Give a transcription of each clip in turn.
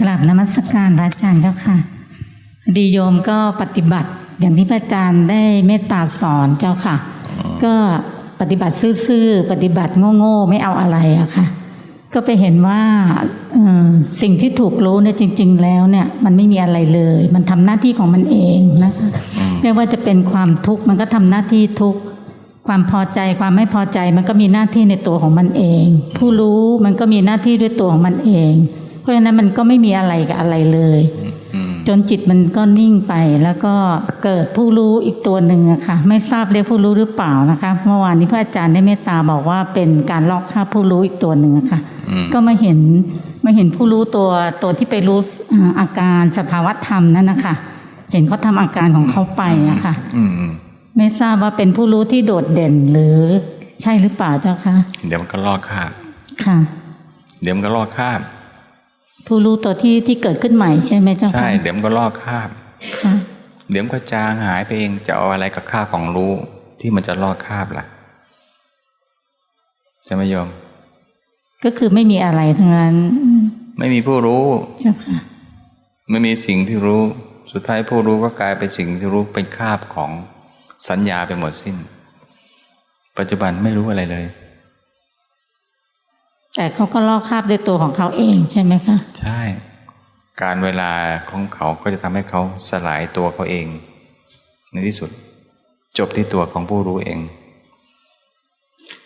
กราบนมัสการพระอาจารย์เจ้าค่ะพอดีโยมก็ปฏิบัติอย่างที่พระอาจารย์ได้เมตตาสอนเจ้าค่ะ ก็ปฏิบัติซื่อๆปฏิบัติโง่ๆไม่เอาอะไรอะค่ะ ก็ไปเห็นว่าเอ่อสิ่งที่ถูกรู้เนี่ยจริง ๆ แล้วเนี่ยมันไม่มีอะไรเลย มันทำหน้าที่ของมันเองนะคะไม่ว่าจะเป็นความทุกข์มันก็ทำหน้าที่ทุกข์ความพอใจความไม่พอใจมันก็มีหน้าที่ในตัวของมันเอง ผู้รู้มันก็มีหน้าที่ด้วยตัวของมันเองเพ ราะฉะนั้นมันก็ไม่มีอะไรกับอะไรเลยอืมจนจิตมันก็นิ่งไปแล้วก็เกิดผู้รู้อีกตัวหนึ่งอะค่ะ ไม่ทราบเรียกผู้รู้หรือเปล่านะคะเมื่อวานนี้พระอาจารย์ได้เมตตาบอกว่าเป็นการลอกคราบผู้รู้อีกตัวหนึ่งอะค่ะอืมก็มาเห็นมาเห็นผู้รู้ตัวตัวที่ไปรู้อ่าอาการสภาวะธรรมนั่นนะคะเห็นเขาทำอาการของเขาไปอะค่ะอืมอืมไม่ทราบว่าเป็นผู้รู้ที่โดดเด่นหรือใช่หรือเปล่าเจ้าคะเดี๋ยวมันก็ลอกคราบค่ะ เดี๋ยวมันก็ลอกคราบ ผู้รู้ตัวที่ที่เกิดขึ้นใหม่ใช่ไหมเจ้าใช่คะเดี๋ยวมันก็ลอกคราบค่ะเดี๋ยวมันก็จางหายไปเองจะเอาอะไรกับคราบของรู้ที่มันจะลอกคราบล่ะจะไม่ยอมก็คือไม่มีอะไรทั้งนั้น ไม่มีผู้รู้เจ้าค่ะไม่มีสิ่งที่รู้ สุดท้ายผู้รู้ก็กลายเป็นสิ่งที่รู้เป็นคราบของสัญญาไปหมดสิ้น ปัจจุบันไม่รู้อะไรเลย แต่เขาก็ลอกคราบด้วยตัวของเขาเองใช่ไหมคะ ใช่ การเวลาของเขาก็จะทำให้เขาสลายตัวเขาเอง ในที่สุด จบที่ตัวของผู้รู้เอง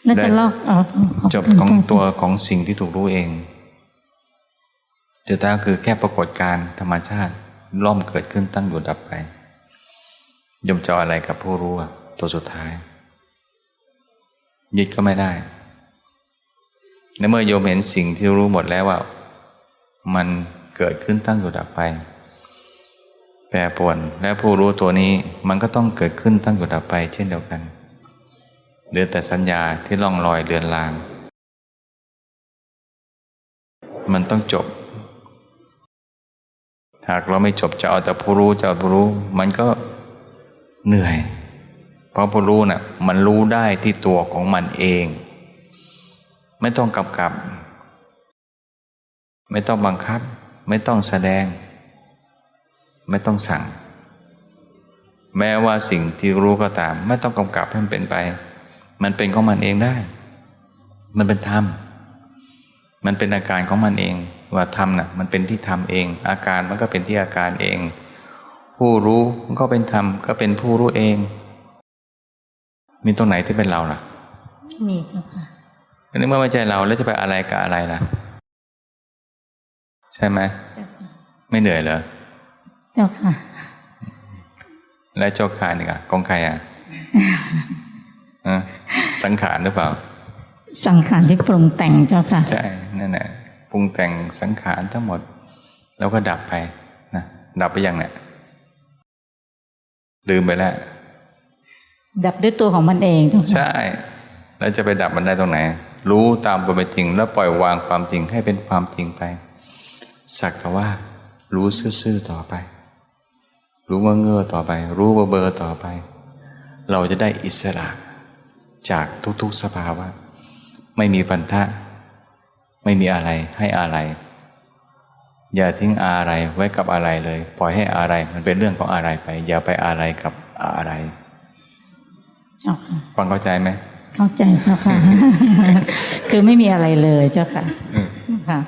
แล้วจะลอกเอาขจบของตัวของสิ่งที่ถูกรู้เองจะท้ายคือแค่ปรากฏการณ์ธรรมชาติล่อมเกิดขึ้นตั้งอยู่ดับไป ยมจะเอาอะไรกับผู้รู้อะตัวสุดท้าย ยึดก็ไม่ได้ ในเมื่อโยมเห็นสิ่งที่รู้หมดแล้วว่า มันเกิดขึ้นตั้งอยู่ดับไป แปรปรวนและผู้รู้ตัวนี้มันก็ต้องเกิดขึ้นตั้งอยู่ดับไป เช่นเดียวกันเหลือแต่สัญญาที่ล่องลอยเลือนลาง มันต้องจบ หากเราไม่จบจะเอาแต่ผู้รู้จะเอาผู้รู้ มันก็เหนื่อย เพราะผู้รู้น่ะมันรู้ได้ที่ตัวของมันเอง ไม่ต้องกำกับ ไม่ต้องบังคับ ไม่ต้องแสดง ไม่ต้องสั่ง แม้ว่าสิ่งที่รู้ก็ตาม ไม่ต้องกำกับให้มันเป็นไป มันเป็นของมันเองได้ มันเป็นธรรม มันเป็นอาการของมันเอง ว่าธรรมน่ะมันเป็นที่ธรรมเอง อาการมันก็เป็นที่อาการเอง ผู้รู้มันก็เป็นธรรมก็เป็นผู้รู้เอง มีตรงไหนที่เป็นเราล่ะ มีเจ้าค่ะ นนี้เมื่อไม่ใช่เราแล้วจะไปอะไรกับอะไรล่ะ ใช่ไหมเจ้าค่ะไม่เหนื่อยเหรอ เจ้าค่ะ และเจ้าคายนี่อะของใครอะเออสังขารหรือเปล่า สังขารที่ปรุงแต่งเจ้าค่ะใช่นั่นแหละปรุงแต่งสังขารทั้งหมด แล้วก็ดับไปนะดับไปยังเนี่ยลืมไปแล้ว ดับด้วยตัวของมันเองเจ้าค่ะใช่ แล้วจะไปดับมันได้ตรงไหน รู้ตามความเป็นจริง แล้วปล่อยวางความจริงให้เป็นความจริงไป สักแต่ว่า รู้ซื่อๆต่อไป รู้ว่าเงือต่อไป รู้ว่าเบอร์ต่อไป เราจะได้อิสระจากทุกๆสภาวะ ไม่มีพันธะ ไม่มีอะไรให้อะไร อย่าทิ้งอะไรไว้กับอะไรเลย ปล่อยให้อะไรมันเป็นเรื่องของอะไรไป อย่าไปอะไรกับอะไรเจ้าค่ะฟังเข้าใจไหม เข้าใจเจ้าค่ะ คือไม่มีอะไรเลยเจ้าค่ะเจ้าค่ะ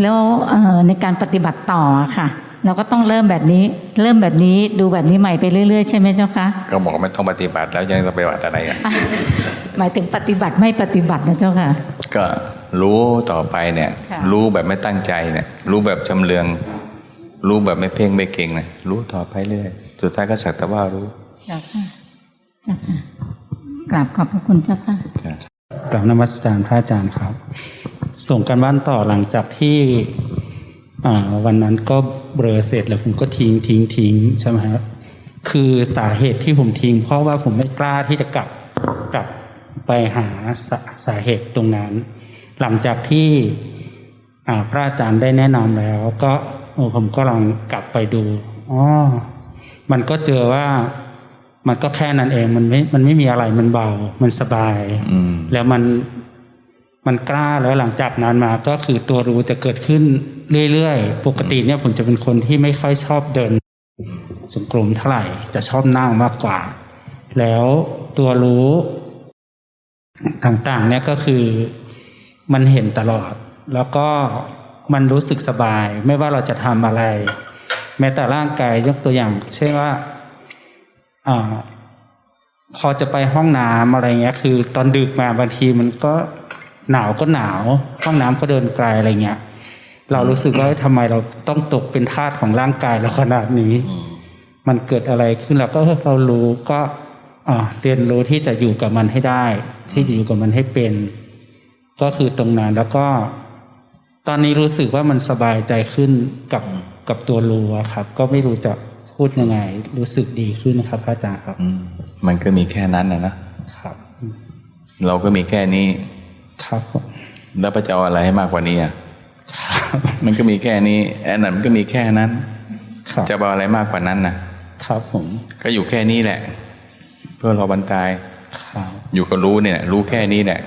แล้วเอ่อในการปฏิบัติต่อค่ะ เราก็ต้องเริ่มแบบนี้ เริ่มแบบนี้ดูแบบนี้ใหม่ไปเรื่อยๆใช่ไหมเจ้าคะก็บอกไม่ต้องปฏิบัติแล้วยังจะปฏิบัติอะไรอะหมายถึงปฏิบัติไม่ปฏิบัตินะเจ้าค่ะ ก็รู้ต่อไปเนี่ยค่ะรู้แบบไม่ตั้งใจเนี่ย รู้แบบจำเลือง รู้แบบไม่เพ่งไม่เก่งเนี่ยรู้ต่อไปเรื่อยสุดท้ายก็สักแต่ว่ารู้เจ้ะค่ะกราบขอบพระคุณเจ้าค่ะกราบนมัสการพระอาจารย์ครับ ส่งกันบ้านต่อหลังจากที่วันนั้นก็เบลอเสร็จแล้วผมก็ทิ้งทิ้งทิ้งใช่ไหมครับคือสาเหตุที่ผมทิ้ง เพราะว่าผมไม่กล้าที่จะกลับกลับไปหาสาสาเหตุตรงนั้น หลังจากที่พระอาจารย์ได้แนะนำแล้ว ก็ผมก็ลองกลับไปดูอ๋อมันก็เจอว่า มันก็แค่นั้นเองมันไม่มันไม่มีอะไรมันเบา มันสบายอืมแล้วมันมันกล้าแล้วหลังจากนั้นมาก็คือตัวรู้จะเกิดขึ้นเรื่อยๆ ปกติเนี่ยผมจะเป็นคนที่ไม่ค่อยชอบเดินสงกรมเท่าไหร่จะชอบนั่งมากกว่า แล้วตัวรู้ต่างๆ เนี่ยก็คือมันเห็นตลอด แล้วก็มันรู้สึกสบาย ไม่ว่าเราจะทำอะไร แม้แต่ร่างกายยกตัวอย่าง เช่นว่าอ่า พอจะไปห้องน้ำอะไรเงี้ย คือ ตอนดึกมาบางทีมันก็หนาวก็หนาว ห้องน้ำก็เดินไกลอะไรเงี้ย เรารู้สึกว่าทำไมเราต้องตกเป็นทาสของร่างกายเราขนาดนี้ มันเกิดอะไรขึ้นเราก็เรารู้ก็เรียนรู้ที่จะอยู่กับมันให้ได้ ที่จะอยู่กับมันให้เป็น ก็คือตรงนั้นแล้วก็ ตอนนี้รู้สึกว่ามันสบายใจขึ้นกับกับตัวรู้ครับ ก็ไม่รู้จะ พูดยังไง รู้สึกดีขึ้นครับพระอาจารย์ครับอืมมันก็มีแค่นั้นนะนะครับ เราก็มีแค่นี้ ครับผมแล้วพระจะเอาอะไรให้มากกว่านี้อะครับมันก็มีแค่นี้แอนนั้นมันก็มีแค่นั้นครับจะเอาอะไรมากกว่านั้นนะครับผม ก็อยู่แค่นี้แหละ เพื่อเราบรรทายครับอยู่กับรู้เนี่ย รู้แค่นี้แหละ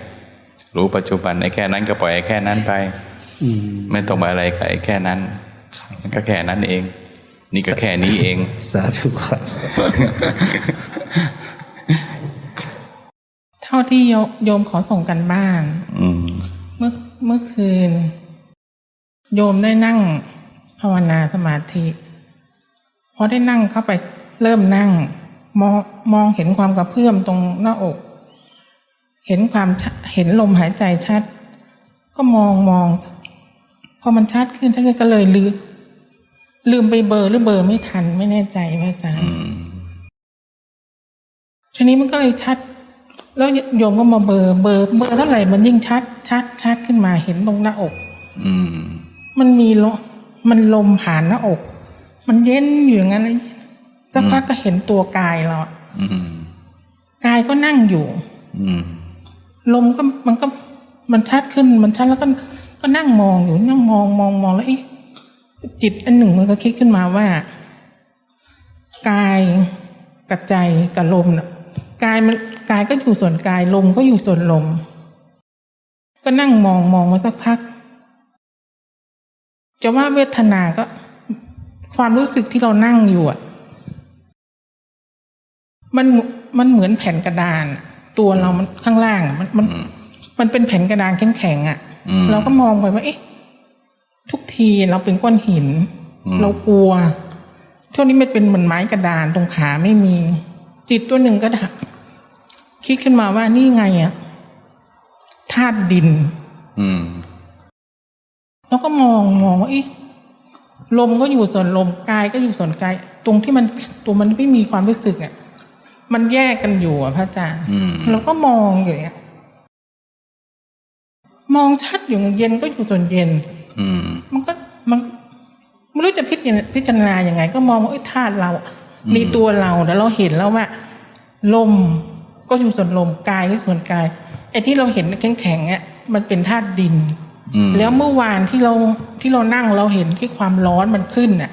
รู้ปัจจุบันไอ้แค่นั้นก็ปล่อยไอ้แค่นั้นไปอืมไม่ต้องมาอะไรกับไอ้แค่นั้นมันก็แค่นั้นเอง นี่ก็แค่นี้เอง สาธุครับเท่าที่โยโยมขอส่งกันบ้านอืมเมื่อเมื่อคืน โยมได้นั่งภาวนาสมาธิพอได้นั่งเข้าไปเริ่มนั่ง มองมองเห็นความกระเพื่อมตรงหน้าอก เห็นความชเห็นลมหายใจชัด ก็มองมอง พอมันชัดขึ้นท่านก็เลยลืม ลืมไปเบอร์หรือเบอร์ไม่ทันไม่แน่ใจว่าอาจารย์ทีนี้มันก็เลยชัด แล้วโยมก็มาเบอร์เบอร์เบอร์เท่าไหร่มันยิ่งชัด ชัดชัดขึ้นมาเห็นตรงหน้าอก อืม มันมีลมมันลมผ่านหน้าอก มันเย็นอยู่อย่างนั้นเลยสักพักก็เห็นตัวกายเราอะอืมกายก็นั่งอยู่อืมลมก็มันก็มันชัดขึ้นมันชัดแล้วก็ก็นั่งมองอยู่นั่งมองมองมองแล้วเอ๊ะ จิตอันหนึ่งมันก็คิดขึ้นมาว่ากายกับใจกับลมน่ะกายมันกายก็อยู่ส่วนกายลมก็อยู่ส่วนลม ก็นั่งมองมองมาสักพัก จะว่าเวทนาก็ ความรู้สึกที่เรานั่งอยู่อะ มันมันเหมือนแผ่นกระดานอะตัวเรามันข้างล่างอะมันมัน มันเป็นแผ่นกระดานแข็งๆอะอืมเราก็มองไปว่า เอ๊ะ ทุกทีเราเป็นก้อนหินอืมเรากลัวเท่านี้ไม่เป็นเหมือนไม้กระดานตรงขาไม่มี จิตตัวหนึ่งก็ดัก คิดขึ้นมาว่านี่ไงอะธาตุดิน อืม แล้วก็มองมองว่าเอ๊ะลมก็อยู่ส่วนลมกายก็อยู่ส่วนกายตรงที่มันตัวมันไม่มีความรู้สึกอะมันแยกกันอยู่อะพระอาจารย์อืมเราก็มองอยู่อย่างเงี้ยมองชัดอยู่เย็นก็อยู่ส่วนเย็นอื มมันก็มันไม่รู้จะพิจารณาพิจารณายังไง ก็มองว่าเอ้ยธาตุเรา มีตัวเราแล้วเราเห็นแล้วว่าลมก็อยู่ส่วนลมกายก็ส่วนกายไอ้ที่เราเห็นแข็งแข็งๆอะมันเป็นธาตุดินอืมแล้วเมื่อวานที่เราที่เรานั่งเราเห็นที่ความร้อนมันขึ้นน่ะ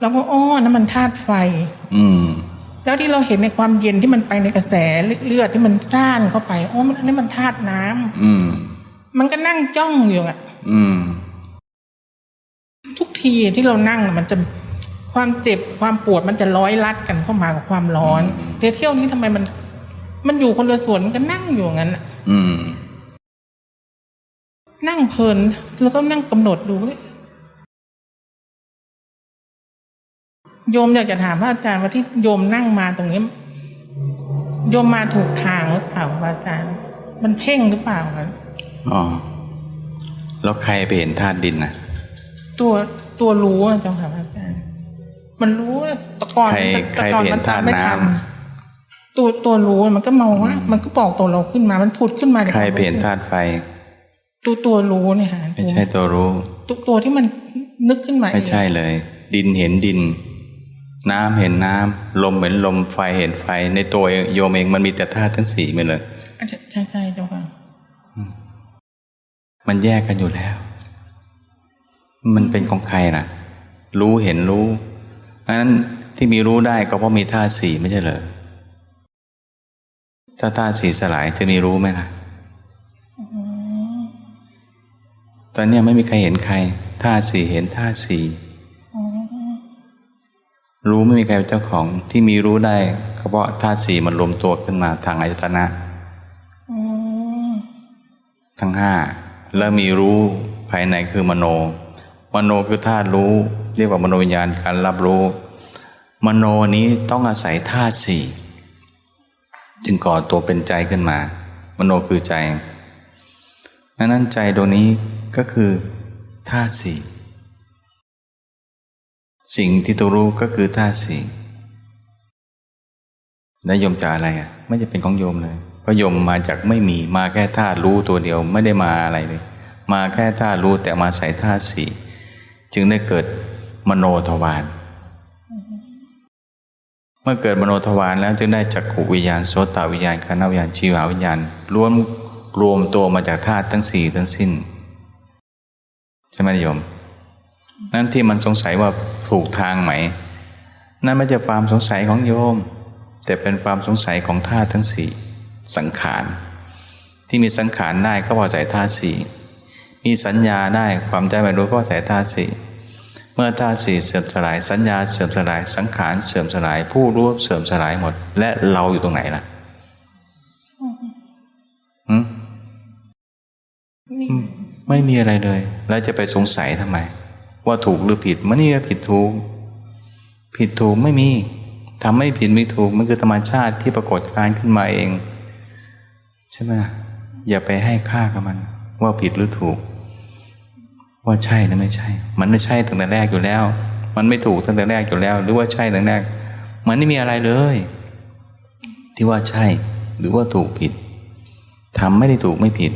เราก็อ้อนั่นมันธาตุไฟ อืมแล้วที่เราเห็นในความเย็นที่มันไปในกระแสเลือดที่มันซ่านเข้าไปอ๋อมันอันนี้มันธาตุน้ำอืมมันก็นั่งจ้องอยู่อะอืม ทุกทีที่เรานั่งน่ะมันจะความเจ็บความปวดมันจะร้อยลัดกันเข้ามากับความร้อนแต่เที่ยวนี้ทำไมมัน มันอยู่คนละส่วนมันก็นั่งอยู่อย่างนั้นน่ะอืม นั่งเพลินแล้วก็นั่งกำหนดดูเว้ยโยมอยากจะถามพระอาจารย์ว่าที่โยมนั่งมาตรงนี้โยมมาถูกทางหรือเปล่าพระอาจารย์ มันเพ่งหรือเปล่าคะอ๋อแล้วใครไปเห็นธาตุดินน่ะตัว ตัวรู้อะเจ้าค่ะพระอาจารย์ มันรู้ว่าตะกอนใครตะกอนใครเปลี่ยนมันธาตุทำไม่น้ำทันตัวตัวรู้มันก็มองว่า มันก็บอกตัวเราขึ้นมา มันผุดขึ้นมาในใครวามไปเห็นธาตุไฟ ตัวตัวรู้เนี่ยค่ะไม่ใช่ตัวรู้ตัวตัวที่มันนึกขึ้นมาเองไม่ใช่เลย ดินเห็นดิน น้ำเห็นน้ำลมเห็นลมไฟเห็นไฟ ในตัวโยมเองมันมีแต่ธาตุทั้งสี่ไปเลยอะใช่ใช่ใช่เจ้าค่ะมันแยกกันอยู่แล้ว มันเป็นของใครนะรู้เห็นรู้เพราะนั้นที่มีรู้ได้ก็เพราะมีธาตุสี่ไม่ใช่เหรอถ้าธาตุสี่สลายจะมีรู้ไหมล่ะตอนนี้ไม่มีใครเห็นใครธาตุสี่เห็นธาตุสี่รู้ไม่มีใครเป็นเจ้าของที่มีรู้ได้ก็เพราะธาตุสี่มันรวมตัวขึ้นมาทางอายตนะทั้งห้าแล้วมีรู้ภายในคือมโน มโนคือธาตุรู้ เรียกว่ามโนวิญญาณการรับรู้ มโนนี้ต้องอาศัยธาตุสี่จึงก่อตัวเป็นใจขึ้นมา มโนคือใจดังนั้นใจดวงนี้ก็คือธาตุสี่สิ่งที่ตัวรู้ก็คือธาตุสี่แล้วโยมจะอะไรอะไม่จะเป็นของโยมเลยเพราะโยมมาจากไม่มีมาแค่ธาตุรู้ตัวเดียวไม่ได้มาอะไรเลย มาแค่ธาตุรู้แต่มาใส่ธาตุสี่ จึงได้เกิดมโนทวารเมื่อเกิดมโนทวารแล้วจึงได้จักขุวิญญาณโสตวิญญาณคานวิญญาณชีววิญญาณรวมรวมตัวมาจากธาตุทั้งสี่ทั้งสิ้นใช่ไหมโยม นั่นที่มันสงสัยว่าถูกทางไหม นั่นไม่ใช่ความสงสัยของโยม แต่เป็นความสงสัยของธาตุทั้งสี่สังขารที่มีสังขารได้ก็พอใจธาตุสี่ มีสัญญาได้ความใจไม่รู้ก็พอใจธาตุสี่เมื่อธาตุสี่เสื่อมสลายสัญญาเสื่อมสลายสังขารเสื่อมสลาย ผู้รู้เสื่อมสลายหมด และเราอยู่ตรงไหนล่ะหืมนี่ไม่มีอะไรเลย แล้วจะไปสงสัยทำไม ว่าถูกหรือผิดมันนี่ผิดถูก ผิดถูกไม่มีทำไม่ผิดไม่ถูกมันคือธรรมชาติที่ปรากฏการขึ้นมาเอง ใช่ไหมล่ะอย่าไปให้ค่ากับมัน ว่าผิดหรือถูก ว่าใช่หรือไม่ใช่ มันไม่ใช่ตั้งแต่แรกอยู่แล้ว มันไม่ถูกตั้งแต่แรกอยู่แล้ว หรือว่าใช่ตั้งแต่แรก มันไม่มีอะไรเลย ที่ว่าใช่ หรือว่าถูกผิดทำไม่ได้ถูกไม่ผิด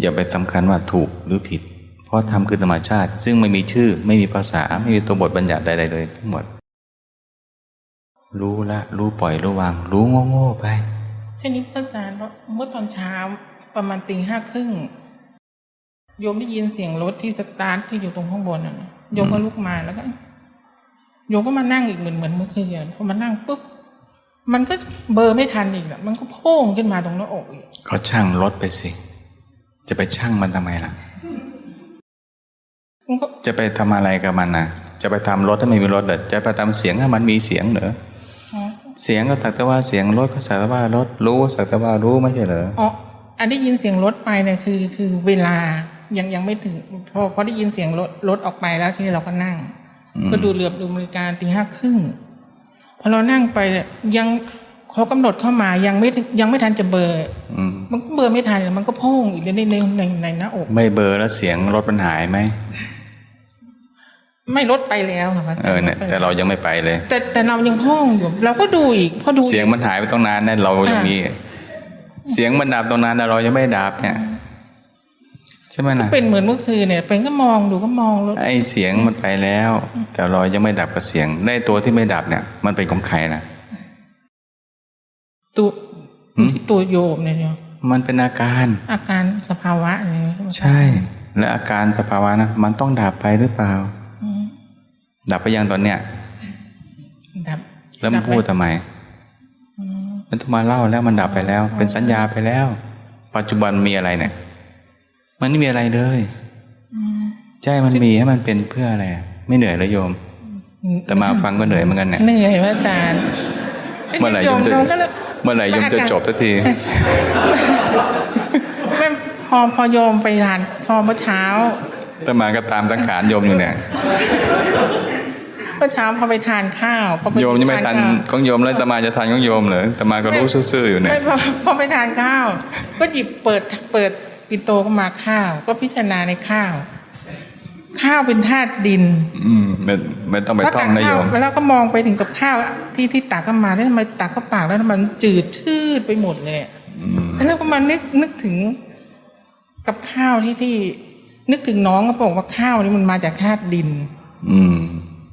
อย่าไปสำคัญว่าถูกหรือผิด เพราะธรรมคือธรรมชาติ ซึ่งไม่มีชื่อ ไม่มีภาษา ไม่มีตัวบทบัญญัติใดๆเลยทั้งหมด รู้ละ รู้ปล่อยรู้วาง รู้โง่ๆไปทีนี้พระอาจารย์เมื่อตอนเช้า ประมาณตีห้าครึ่งโยมได้ยินเสียงรถที่สตาร์ทที่อยู่ตรงข้างบนน่ะนะโยมก็ลุกมาแล้วก็โยมก็มานั่งอีกเหมือนเหมือนเมื่อคืนอะพอมานั่งปุ๊บมันก็เบอร์ไม่ทันอีกอะมันก็โพ่งขึ้นมาตรงหน้าอกอีกเขาช่างรถไปสิ จะไปช่างมันทำไมล่ะมันก็จะไปทำอะไรกับมันนะจะไปทำรถถ้าไม่มีรถเหรอจะไปทำเสียงให้มันมีเสียงเหรออ๋อเสียงก็สักแต่ว่าเสียงรถก็สักแต่ว่ารถรู้ก็สักแต่ว่ารู้ไม่ใช่เหรอ อ๋ออันได้ยินเสียงรถไปเนี่ยคือคือเวลายังยังไม่ถึงพอพอได้ยินเสียงรถรถออกไปแล้วทีนี้เราก็นั่ง ก็ดูเหลือบดูนาฬิกาตีห้าครึ่งพอเรานั่งไปเนี่ยยังเขากำหนดเข้ามายังไม่ถึงยังไม่ทันจะเบอร์อืมมันก็เบอร์ไม่ทันมันก็โพ่งอีกในในในในหน้าอก ไม่เบลอร์แล้วเสียงรถมันหายไหมไม่ลดไปแล้วค่ะพระอาจารเออเนี่ยแต่เรายังไม่ไปเลย แต่แต่เรายังโพ่งอยู่เราก็ดูอีกพอดูเสียงมันหายไปตั้งนานนะเรายังมี เสียงมันดับตรงนั้นนะเรายังไม่ดับเนี่ยใช่ไหมนะเป็นเหมือนเมื่อคืนเนี่ยเป็นก็มองดูก็มองรถไอ้เสียงมันไปแล้ว แต่เรายังไม่ดับกับเสียงได้ตัวที่ไม่ดับเนี่ย มันเป็นของใครนะตัวหืมที่ตัวโยมเนี่ยโยมมันเป็นอาการ อาการสภาวะอะไรเนี่ยใช่ และอาการสภาวะนะมันต้องดับไปหรือเปล่าอืมดับไปยังตอนเนี้ยดับแล้วมันดับไหพูดทำไม มันต้องมาเล่าแล้วมันดับไปแล้ว เป็นสัญญาไปแล้ว ปัจจุบันมีอะไรเนี่ย มันไม่มีอะไรเลยใช่มันมีให้มันเป็นเพื่ออะไรไม่เหนื่อยเลยโยม แต่มาฟังก็เหนื่อยเหมือนกันเนี่ยเหนื่อยพระอาจารย์เมื่อไหร่โยมจะโยก็เลยเมื่อไหร่โยมจะจบสักทีไม่พอพอโยมไปทานพอเมื่อเช้าแต่มาก็ตามสังขารโยมอยู่เนี่ย เมื่อเช้าพอไปทานข้าวพอปโยมยังไม่ทันข้าวของโยมแล้วแต่มาจะทันของโยมเหรอแต่มาก็รู้ซื่อๆอยู่เนี่ยไม่พอพอไปทานข้าว ก็หยิบเปิดเปิดปิโตก็มาข้าว ก็พิจารณาในข้าว ข้าวเป็นธาตุดิน อืมไม่ไม่ต้องไปก็ท่องนะโยข้าวมแล้วก็มองไปถึงกับข้าวที่ที่ตักขึ้นมาแล้วทำไมตักเข้าปากแล้วมันจืดชืดไปหมดเลยอะแล้วก็มานึกนึกถึงกับข้าวที่ที่ นึกถึงน้องก็บอกว่าข้าวนี่มันมาจากธาตุดิน อืม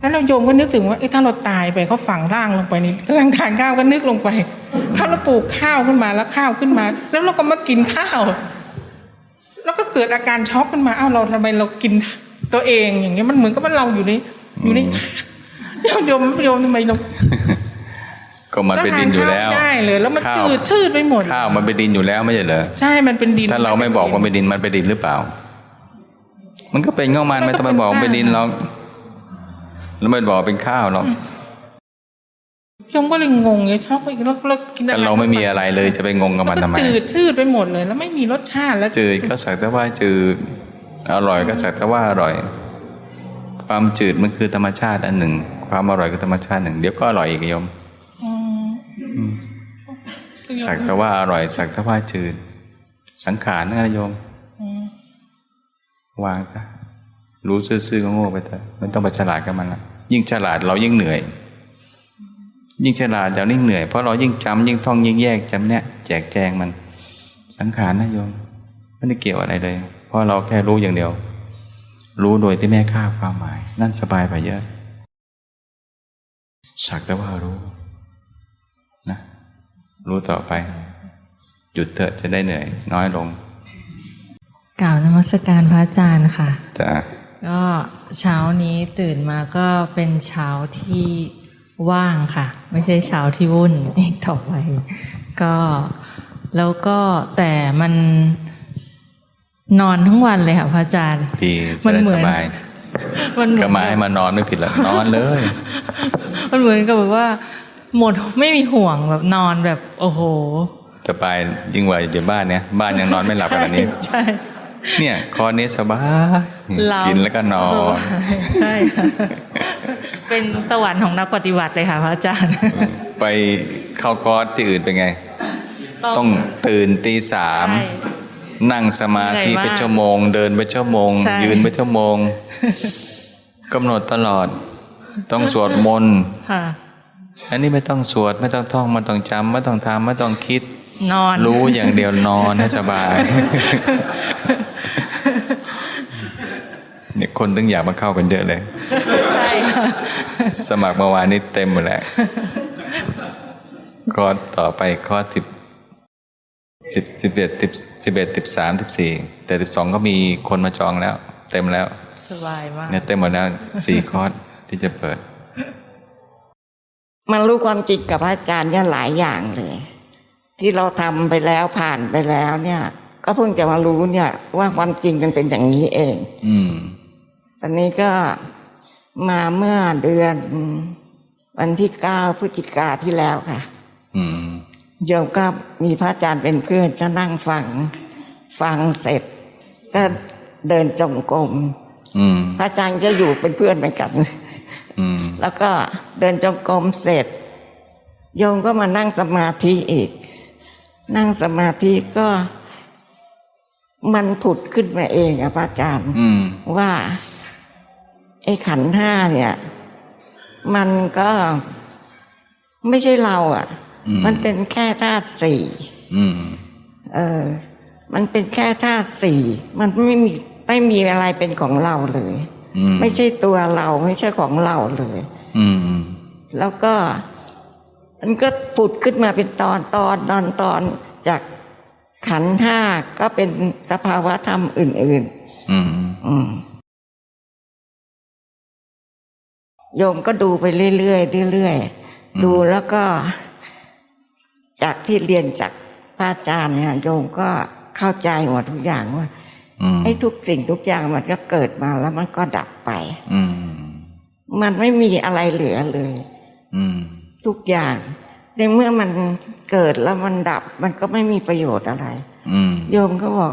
แล้วเราโยมก็นึกถึงว่าเอ๊ะถ้าเราตายไปเขาฝังร่างลงไปนี่กำลังทานข้าวก็นึกลงไป ถ้าเราปลูกข้าวขึ้นมาแล้วข้าวขึ้นมา แล้วเราก็มากินข้าว แล้วก็เกิดอาการช็อกขึ้นมาอ้าวเราทำไมเรากินตัวเองอย่างเงี้ยมันเหมือนกับว่าเราอยู่ในอยู่ในข้าวโยมโยมทำไมเราก็มันเป็นดินอยู่แล้วทาข้าได้เลย แล้วมันข้าวจืดชืดไปหมดข้าวมันเป็นดินอยู่แล้วไม่ใช่เหรอใช่มันเป็นดิน ถ้าเราไม่บอกว่าเป็นดินมันเป็นดินหรือเปล่า มันก็เป็นของมันไม่ต้องไปบอกเป็นดินหรอก แล้วไม่บอกเป็นข้าวหรอกโยมก็เลยงงไงชอบไปเลิกเลิกกินถ้าเราไม่มีอะไรเลยจะไปงงกับมันทำไมจืดชืดไปหมดเลย แล้วไม่มีรสชาติแล้วจืดก็สักแต่ว่าจืดอร่อยก็สักแต่ว่าอร่อย ความจืดมันคือธรรมชาติอันหนึ่ง ความอร่อยคือธรรมชาติหนึ่งเดี๋ยวก็อร่อยอีกโยมสักแต่ว่าอร่อยสักแต่ว่าจืด สังขารนั่นนะโยมวางซะรู้ซื่อๆก็โง่ไปเถอะไม่ต้องไปฉลาดกับมันละ ยิ่งฉลาดเรายิ่งเหนื่อย ยิ่งฉลาดเรายิ่งเหนื่อยเพราะเรายิ่งจำยิ่งท่องยิ่งแยกจำเนี่ยแจกแจงมัน สังขารนะโยมไม่ได้เกี่ยวอะไรเลย เพราะเราแค่รู้อย่างเดียว รู้โดยที่ไม่ให้ค่าความหมาย นั่นสบายไปเยอะสักแต่ว่ารู้นะรู้ต่อไป หยุดเถอะจะได้เหนื่อย น้อยลงกล่าวนมัสการพระอาจารย์ค่ะจ้ะ ก็เช้านี้ตื่นมาก็เป็นเช้าที่ว่างค่ะ ไม่ใช่เช้าที่วุ่นอีกต่อไปก็แล้วก็แต่มันนอนทั้งวันเลยค่ะพระอาจารย์ดีมัจะนได้เหมืสอนบายมันเหมืก็อนมาให้มานอนไม่ผิดหรอกนอนเลย มันเหมือนกับแบบว่า หมดไม่มีห่วงแบบนอนแบบโอ้โหสบายยิ่งกว่าอยู่บ้านเนี่ยบ้านยังนอนไม่หลับขนาดนี้ใช่ เนี่ย คอนี้สบายหลับกินแล้วก็นอสนบายใช่ค่ะเป็นสวรรค์ของนักปฏิบัติเลยค่ะพระอาจารย์ ไปเข้าคอร์สที่อื่นเป็นไง ต้องตื่นตีสามใช่นั่งสมาธิเหนื่อยมากไปชั่วโมง เดินไปชั่วโมงใช่ยืนไปชั่วโมงกำหนดตลอด ต้องสวดมนต์ค่ะอันนี้ไม่ต้องสวดไม่ต้องท่องไม่ต้องจำไม่ต้องทำไม่ต้องคิด นอน รู้อย่างเดียวนอนให้สบายเนี่ยคนตึงอยากมาเข้ากันเยอะเลย ใช่ค่ะสมัครเมื่อวานนี้เต็มหมดแล้วคอร์สต่อไปคอร์สสิบสิบสิบเอ็ดสิบสิบเอ็ดสิบสามสิบสี่แต่สิบสองก็มีคนมาจองแล้ว เต็มแล้ว สบายมากเนี่ยเต็มหมดแล้วสี่คอร์สที่จะเปิด มันรู้ความจริงกับพระอาจารย์เนี่ยหลายอย่างเลย ที่เราทำไปแล้วผ่านไปแล้วเนี่ย ก็เพิ่งจะมารู้เนี่ย ว่าความจริงมันเป็นอย่างนี้เอง อืมตอนนี้ก็มาเมื่อเดือนวันที่เก้าพฤศจิกาที่แล้วค่ะ อืมโยมก็มีพระอาจารย์เป็นเพื่อนก็นั่งฟังฟังเสร็จ ก็เดินจงกรมอืมพระอาจารย์จะอยู่เป็นเพื่อนเหมือนกันอืมแล้วก็เดินจงกรมเสร็จ โยมก็มานั่งสมาธิอีก นั่งสมาธิก็มันผุดขึ้นมาเองอะพระอาจารย์อืมว่า ไอ้ขันธ์ห้าเนี่ย มันก็ไม่ใช่เราอะมันเป็นแค่ธาตุสี่อืมเออ มันเป็นแค่ธาตุสี่ มันไม่มีไม่มีอะไรเป็นของเราเลยอืมไม่ใช่ตัวเราไม่ใช่ของเราเลยอืมอืมแล้วก็ มันก็ผุดขึ้นมาเป็นตอนตอนตอนตอนจากขันธ์ห้าก็เป็นสภาวะธรรมอื่นอืมๆอืมโยมก็ดูไปเรื่อยๆเรื่อยๆดูแล้วก็ จากที่เรียนจากพระอาจารย์เนี่ยโยมก็เข้าใจหมดทุกอย่างว่าอืมไอ้ทุกสิ่งทุกอย่างมันก็เกิดมาแล้วมันก็ดับไป อืมมันไม่มีอะไรเหลือเลย อืม ทุกอย่างในเมื่อมันเกิดแล้วมันดับ มันก็ไม่มีประโยชน์อะไรอืมโยมก็บอก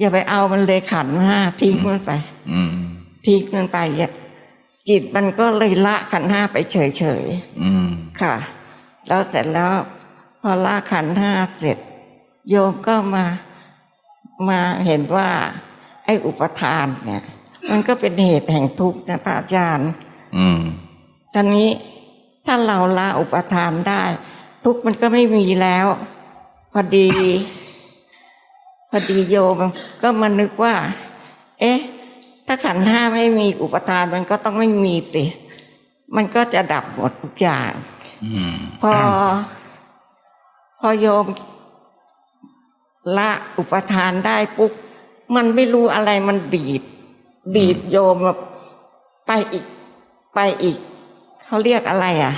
อย่าไปเอามันเลยขันธ์ห้าทิ้งมันไปอืมทิ้งมันไปอย่าจิตมันก็เลยละขันธ์ห้าไปเฉยอืมๆค่ะ แล้วเสร็จแล้ว พอละขันธ์ห้าเสร็จ โยมก็มามาเห็นว่า ไอ้อุปทานเนี่ย มันก็เป็นเหตุแห่งทุกข์นะพระอาจารย์อืมตอนนี้ ถ้าเราละอุปทานได้ ทุกข์มันก็ไม่มีแล้ว พอดี พอดีโยมก็มานึกว่า เอ๊ะ ถ้าขันธ์ห้าไม่มีอุปทานมันก็ต้องไม่มีสิมันก็จะดับหมดทุกอย่างอืมพอ พอโยม ละอุปทานได้ปุ๊บมันไม่รู้อะไรมันดีด ดีดโยมแบบไปอีกไปอีก เขาเรียกอะไรอะ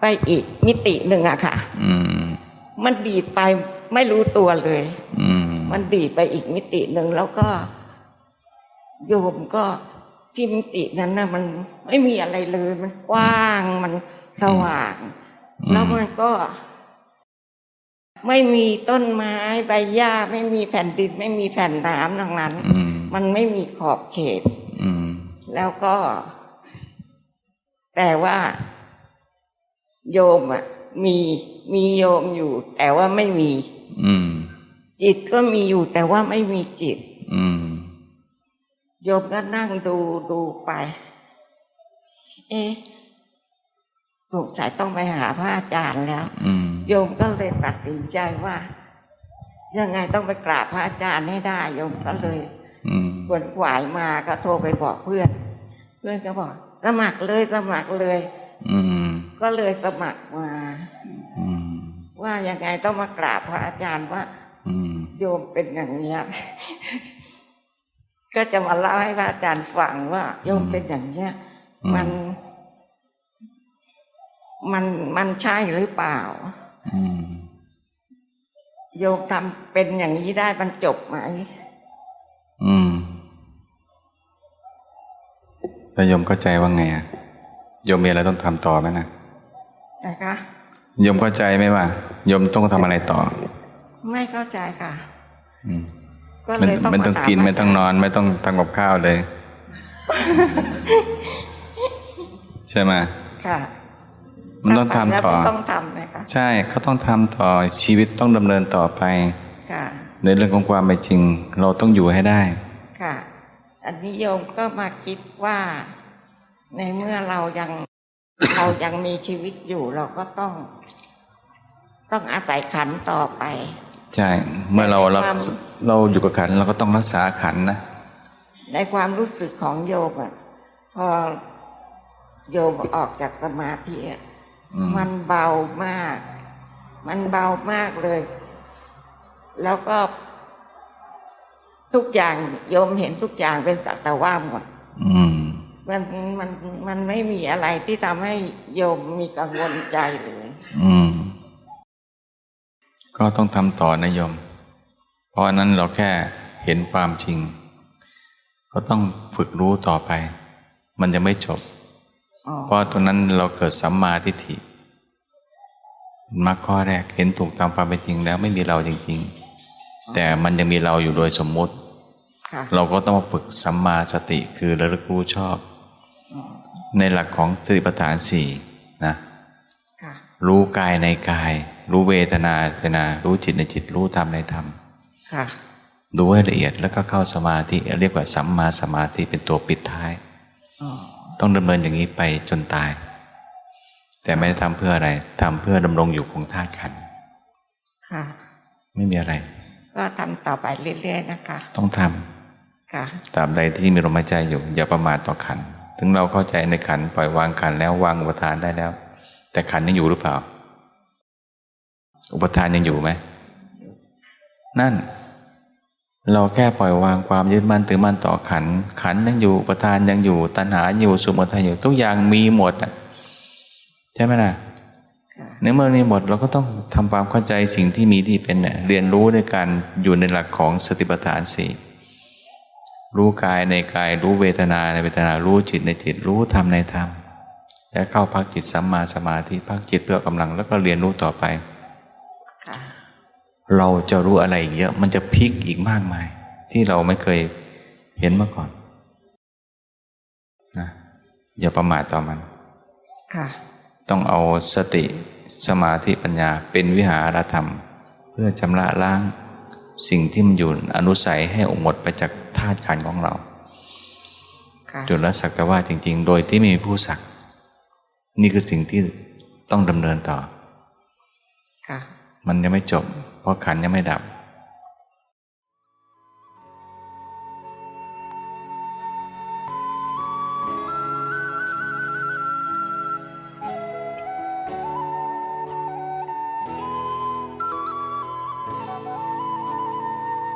ไปอีกมิติหนึ่งอะค่ะอืมมันดีดไปไม่รู้ตัวเลยอืมมันดีดไปอีกมิติหนึ่งแล้วก็โยมก็ที่มิตินั้นนะมันไม่มีอะไรเลย มันกว้างมันสว่างอืมแล้วมันก็ ไม่มีต้นไม้ใบหญ้า ไม่มีแผ่นดิน ไม่มีแผ่นน้ำดังนั้นอืมมันไม่มีขอบเขตอืมแล้วก็ แต่ว่าโยมอะ มีมีโยมอยู่ แต่ว่าไม่มี อืม จิตก็มีอยู่ แต่ว่าไม่มีจิต อืม โยมก็นั่งดูดูไป เอ๊ะสงสัยต้องไปหาพระอาจารย์แล้ว อืม โยมก็เลยตัดสินใจว่า ยังไงต้องไปกราบพระอาจารย์ให้ได้ โยมก็เลยอืม ขวนขวายมาก็โทรไปบอกเพื่อน เพื่อนก็บอก สมัครเลยสมัครเลย อืม ก็เลยสมัครมา อืม ว่ายังไงต้องมากราบพระอาจารย์ว่า อืม โยมเป็นอย่างเนี้ย ก็จะมาเล่าให้พระอาจารย์ฟังว่า โยมเป็นอย่างเนี้ยอืมมัน มันมันใช่หรือเปล่า อืม โยมทำเป็นอย่างนี้ได้มันจบไหมอืม แล้วโยมเข้าใจว่าไงอะโยมมีอะไรต้องทำต่อไหมนะนะคะโยมเข้าใจไหมว่าโยมต้องทำอะไรต่อ ไม่เข้าใจค่ะอืมก็มันเลยต้องมันต้องาถากินไม่ต้องนาอน ไม่ต้องทำกับข้าวเลย ใช่ไหมค่ะมันต้องทำต่อแล้วไม่ต้องทำนะคะใช่เขาต้องทำต่อชีวิตต้องดำเนินต่อไปค่ะในเรื่องของความเป็นจริง เราต้องอยู่ให้ได้ ค่ะ อันนี้โยมก็มาคิดว่าในเมื่อเรายังเรายังมีชีวิตอยู่เราก็ต้อง ต้องอาศัยขันธ์ต่อไป ใช่ เมื่อเราแต่ในเราความเราอยู่กับขันธ์เราก็ต้องรักษาขันธ์นะในความรู้สึกของโยมอะพอโยมออกจากสมาธิอะอืมมันเบามาก มันเบามากเลย แล้วก็ ทุกอย่างโยมเห็นทุกอย่างเป็นสักแต่ว่าหมดอืมมันมันมันไม่มีอะไรที่ทำให้โยมมีกังวลใจเลยอืมก็ต้องทำต่อนะโยม เพราะฉะนั้นเราแค่เห็นความจริง ก็ต้องฝึกรู้ต่อไป มันจะไม่จบอ๋อเพราะตรงนั้นเราเกิดสัมมาทิฏฐิมรรคข้อแรกเห็นถูกตามความเป็นจริงแล้วไม่มีเราจริง ๆ แต่มันยังมีเราอยู่โดยสมมุติค่ะ เราก็ต้องมาฝึกสัมมาสติคือระลึกรู้ชอบ ในหลักของสติปัฏฐานสี่นะค่ะรู้กายในกาย รู้เวทนาเวทนา รู้จิตในจิต รู้ธรรมในธรรมค่ะดูให้ละเอียดแล้วก็เข้าสมาธิเรียกว่าสัมมาสมาธิเป็นตัวปิดท้ายอ๋อต้องดำเนินอย่างนี้ไปจนตาย แต่ไม่ได้ทำเพื่ออะไรทำเพื่อดำรงอยู่ของธาตุขันธ์ค่ะ ไม่มีอะไร ก็ทำต่อไปเรื่อยๆนะคะ ต้องทำค่ะ ตราบใดที่มีลมหายใจอยู่ อย่าประมาทต่อขันธ์ถึงเราเข้าใจในขันธ์ปล่อยวางขันธ์แล้ววางอุปทานได้แล้ว แต่ขันธ์ยังอยู่หรือเปล่า อุปทานยังอยู่ไหม นั่น เราแค่ปล่อยวางความยึดมั่นถือมั่นต่อขันธ์ขันธ์ยังอยู่อุปทานยังอยู่ ตัณหาอยู่สมุทัยอยู่ทุกอย่างมีหมดน่ะใช่ไหมล่ะค่ะในเมื่อนี้หมดเราก็ต้องทำความเข้าใจสิ่งที่มีที่เป็นเนี่ยเรียนรู้ในการอยู่ในหลักของสติปัฏฐานสี่ รู้กายในกาย รู้เวทนาในเวทนา รู้จิตในจิต รู้ธรรมในธรรม และเข้าพักจิตสัมมาสมาธิพักจิตเพื่อกำลังแล้วก็เรียนรู้ต่อไปค่ะเราจะรู้อะไรอีกเยอะ มันจะพลิกอีกมากมาย ที่เราไม่เคยเห็นมาก่อนนะอย่าประมาทต่อมัน ค่ะ ต้องเอาสติสมาธิปัญญาเป็นวิหารธรรม เพื่อชำระล้าง สิ่งที่มันอยู่อนุสัยให้ออกหมดไปจาก ธาตุขันธ์ของเราค่ะจนละสักแต่ว่าจริง ๆ โดยที่ไม่มีผู้สัก นี่คือสิ่งที่ต้องดำเนินต่อค่ะมันยังไม่จบ เพราะขันธ์ยังไม่ดับ